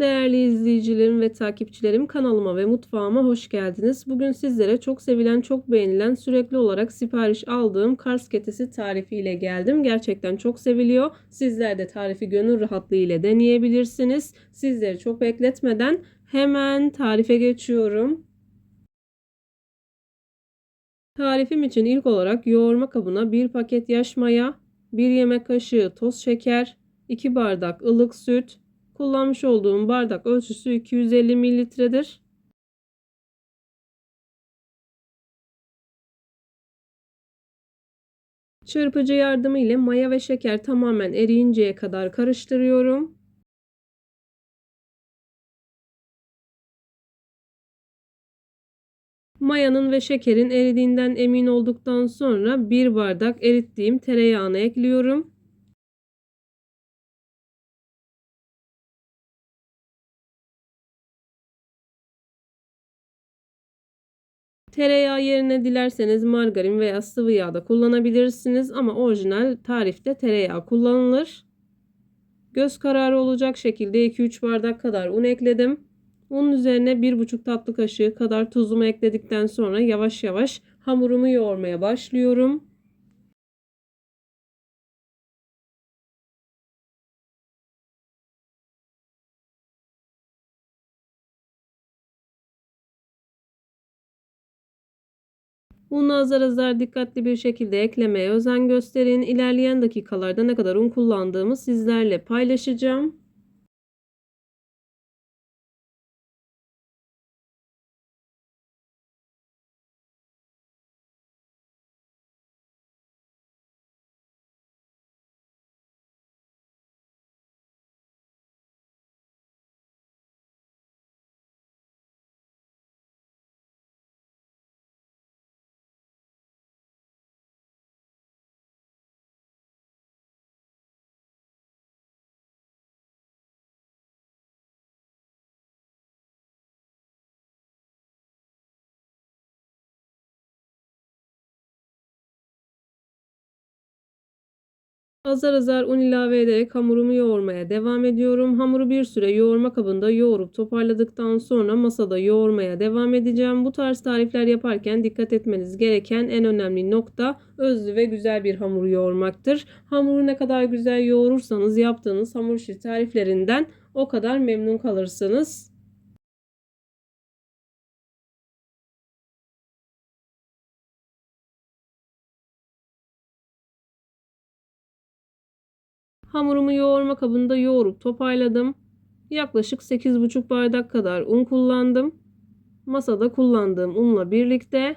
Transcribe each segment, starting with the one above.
Değerli izleyicilerim ve takipçilerim kanalıma ve mutfağıma hoş geldiniz. Bugün sizlere çok sevilen, çok beğenilen, sürekli olarak sipariş aldığım Kars ketesi tarifiyle geldim. Gerçekten çok seviliyor. Sizler de tarifi gönül rahatlığı ile deneyebilirsiniz. Sizleri çok bekletmeden hemen tarife geçiyorum. Tarifim için ilk olarak yoğurma kabına 1 paket yaş maya, 1 yemek kaşığı toz şeker, 2 bardak ılık süt, Kullanmış olduğum bardak ölçüsü 250 mililitredir. Çırpıcı yardımı ile maya ve şeker tamamen eriyinceye kadar karıştırıyorum. Mayanın ve şekerin eridiğinden emin olduktan sonra bir bardak erittiğim tereyağını ekliyorum. Tereyağı yerine dilerseniz margarin veya sıvı yağ da kullanabilirsiniz ama orijinal tarifte tereyağı kullanılır. Göz kararı olacak şekilde 2-3 bardak kadar un ekledim. Unun üzerine 1,5 tatlı kaşığı kadar tuzumu ekledikten sonra yavaş yavaş hamurumu yoğurmaya başlıyorum. Unu azar azar dikkatli bir şekilde eklemeye özen gösterin. İlerleyen dakikalarda ne kadar un kullandığımı sizlerle paylaşacağım. Azar azar un ilave ederek hamurumu yoğurmaya devam ediyorum. Hamuru bir süre yoğurma kabında yoğurup toparladıktan sonra masada yoğurmaya devam edeceğim. Bu tarz tarifler yaparken dikkat etmeniz gereken en önemli nokta özlü ve güzel bir hamur yoğurmaktır. Hamuru ne kadar güzel yoğurursanız yaptığınız hamur işi tariflerinden o kadar memnun kalırsınız. Hamurumu yoğurma kabında yoğurup toparladım. Yaklaşık 8,5 bardak kadar un kullandım. Masada kullandığım unla birlikte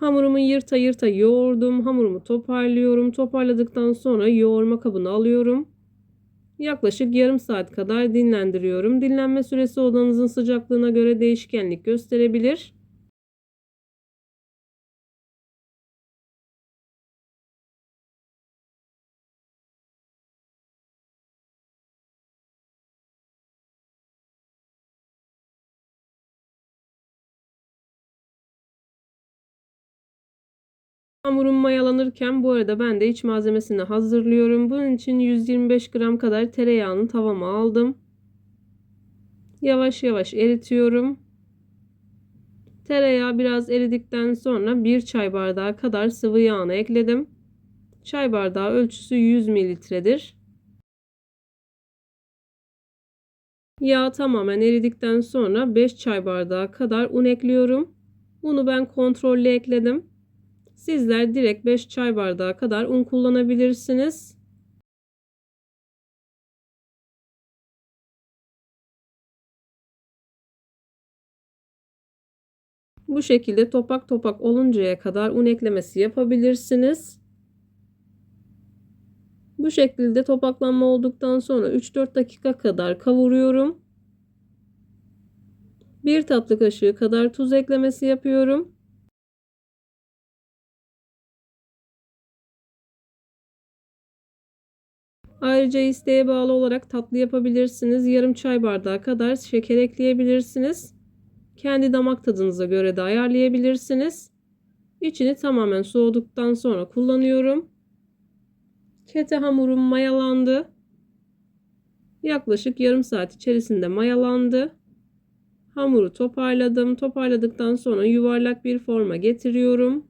Hamurumu yırta yırta yoğurdum. Hamurumu toparlıyorum. Toparladıktan sonra yoğurma kabına alıyorum. Yaklaşık yarım saat kadar dinlendiriyorum. Dinlenme süresi odanızın sıcaklığına göre değişkenlik gösterebilir. Hamurum mayalanırken bu arada ben de iç malzemesini hazırlıyorum. Bunun için 125 gram kadar tereyağını tavama aldım. Yavaş yavaş eritiyorum. Tereyağı biraz eridikten sonra 1 çay bardağı kadar sıvı yağını ekledim. Çay bardağı ölçüsü 100 mililitredir. Yağ tamamen eridikten sonra 5 çay bardağı kadar un ekliyorum. Unu ben kontrollü ekledim. Sizler direkt 5 çay bardağı kadar un kullanabilirsiniz. Bu şekilde topak topak oluncaya kadar un eklemesi yapabilirsiniz. Bu şekilde topaklanma olduktan sonra 3-4 dakika kadar kavuruyorum. 1 tatlı kaşığı kadar tuz eklemesi yapıyorum. Ayrıca isteğe bağlı olarak tatlı yapabilirsiniz. Yarım çay bardağı kadar şeker ekleyebilirsiniz. Kendi damak tadınıza göre de ayarlayabilirsiniz. İçini tamamen soğuduktan sonra kullanıyorum. Kete hamurum mayalandı. Yaklaşık yarım saat içerisinde mayalandı. Hamuru toparladım. Toparladıktan sonra yuvarlak bir forma getiriyorum.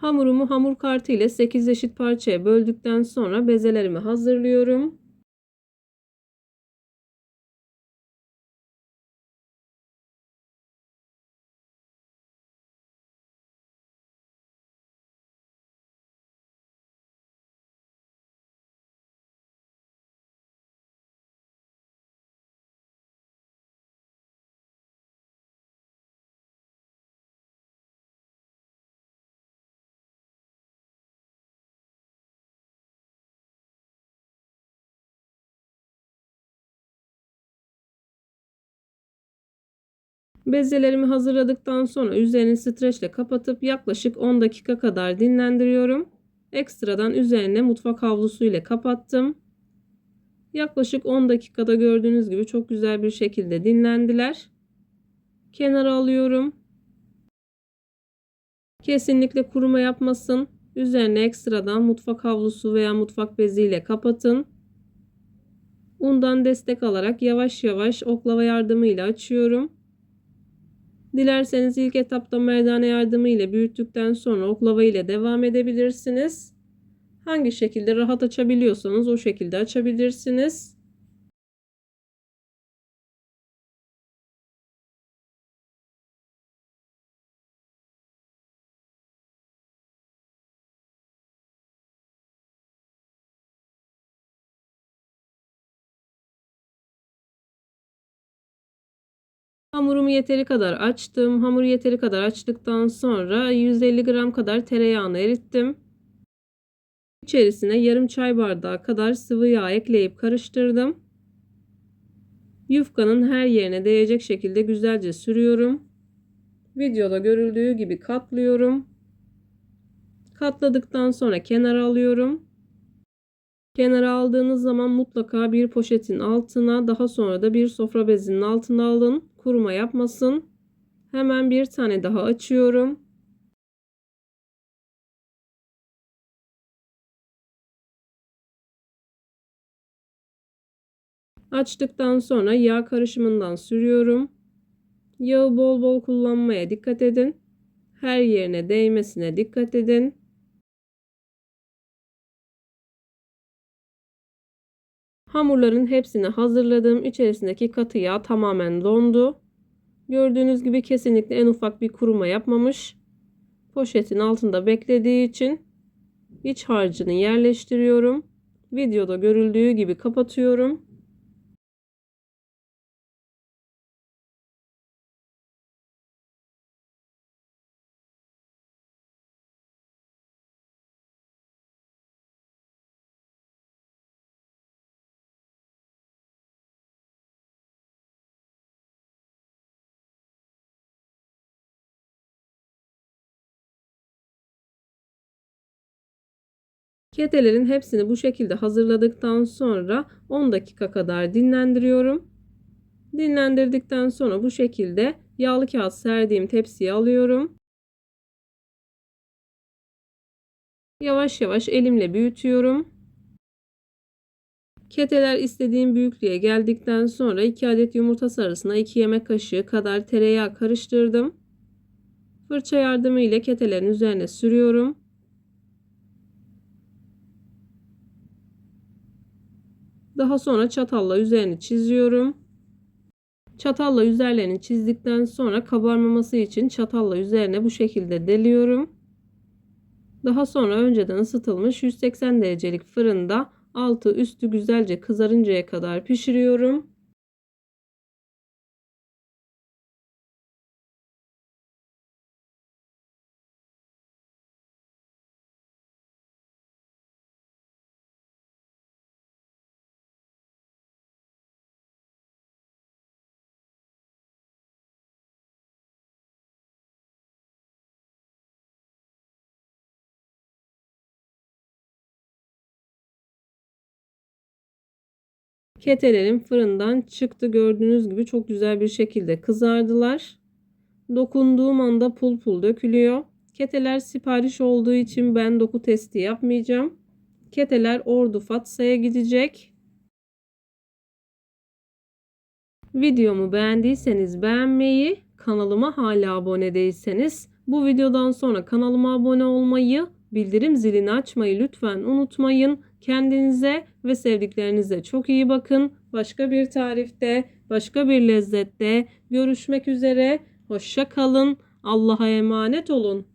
Hamurumu hamur kartı ile 8 eşit parçaya böldükten sonra bezelerimi hazırlıyorum. Bezelerimi hazırladıktan sonra üzerini streçle kapatıp yaklaşık 10 dakika kadar dinlendiriyorum. Ekstradan üzerine mutfak havlusu ile kapattım. Yaklaşık 10 dakikada gördüğünüz gibi çok güzel bir şekilde dinlendiler. Kenara alıyorum. Kesinlikle kuruma yapmasın. Üzerine ekstradan mutfak havlusu veya mutfak beziyle kapatın. Undan destek alarak yavaş yavaş oklava yardımıyla açıyorum. Dilerseniz ilk etapta merdane yardımı ile büyüttükten sonra oklava ile devam edebilirsiniz. Hangi şekilde rahat açabiliyorsanız o şekilde açabilirsiniz. Hamurumu yeteri kadar açtım. Hamuru yeteri kadar açtıktan sonra 150 gram kadar tereyağını erittim. İçerisine yarım çay bardağı kadar sıvı yağ ekleyip karıştırdım. Yufkanın her yerine değecek şekilde güzelce sürüyorum. Videoda görüldüğü gibi katlıyorum. Katladıktan sonra kenara alıyorum. Kenara aldığınız zaman mutlaka bir poşetin altına daha sonra da bir sofra bezinin altına alın. Kuruma yapmasın. Hemen bir tane daha açıyorum. Açtıktan sonra yağ karışımından sürüyorum. Yağı bol bol kullanmaya dikkat edin. Her yerine değmesine dikkat edin. Hamurların hepsini hazırladım. İçerisindeki katı yağ tamamen dondu. Gördüğünüz gibi kesinlikle en ufak bir kuruma yapmamış. Poşetin altında beklediği için iç harcını yerleştiriyorum. Videoda görüldüğü gibi kapatıyorum. Ketelerin hepsini bu şekilde hazırladıktan sonra 10 dakika kadar dinlendiriyorum. Dinlendirdikten sonra bu şekilde yağlı kağıt serdiğim tepsiye alıyorum. Yavaş yavaş elimle büyütüyorum. Keteler istediğim büyüklüğe geldikten sonra 2 adet yumurta sarısına 2 yemek kaşığı kadar tereyağı karıştırdım. Fırça yardımı ile ketelerin üzerine sürüyorum. Daha sonra çatalla üzerini çiziyorum. Çatalla üzerlerini çizdikten sonra kabarmaması için çatalla üzerine bu şekilde deliyorum. Daha sonra önceden ısıtılmış 180 derecelik fırında altı üstü güzelce kızarıncaya kadar pişiriyorum. Ketelerim fırından çıktı. Gördüğünüz gibi çok güzel bir şekilde kızardılar. Dokunduğum anda pul pul dökülüyor. Keteler sipariş olduğu için ben doku testi yapmayacağım. Keteler Ordu Fatsa'ya gidecek. Videomu beğendiyseniz beğenmeyi, kanalıma hala abone değilseniz bu videodan sonra kanalıma abone olmayı, bildirim zilini açmayı lütfen unutmayın. Kendinize ve sevdiklerinize çok iyi bakın. Başka bir tarifte, başka bir lezzette görüşmek üzere. Hoşça kalın. Allah'a emanet olun.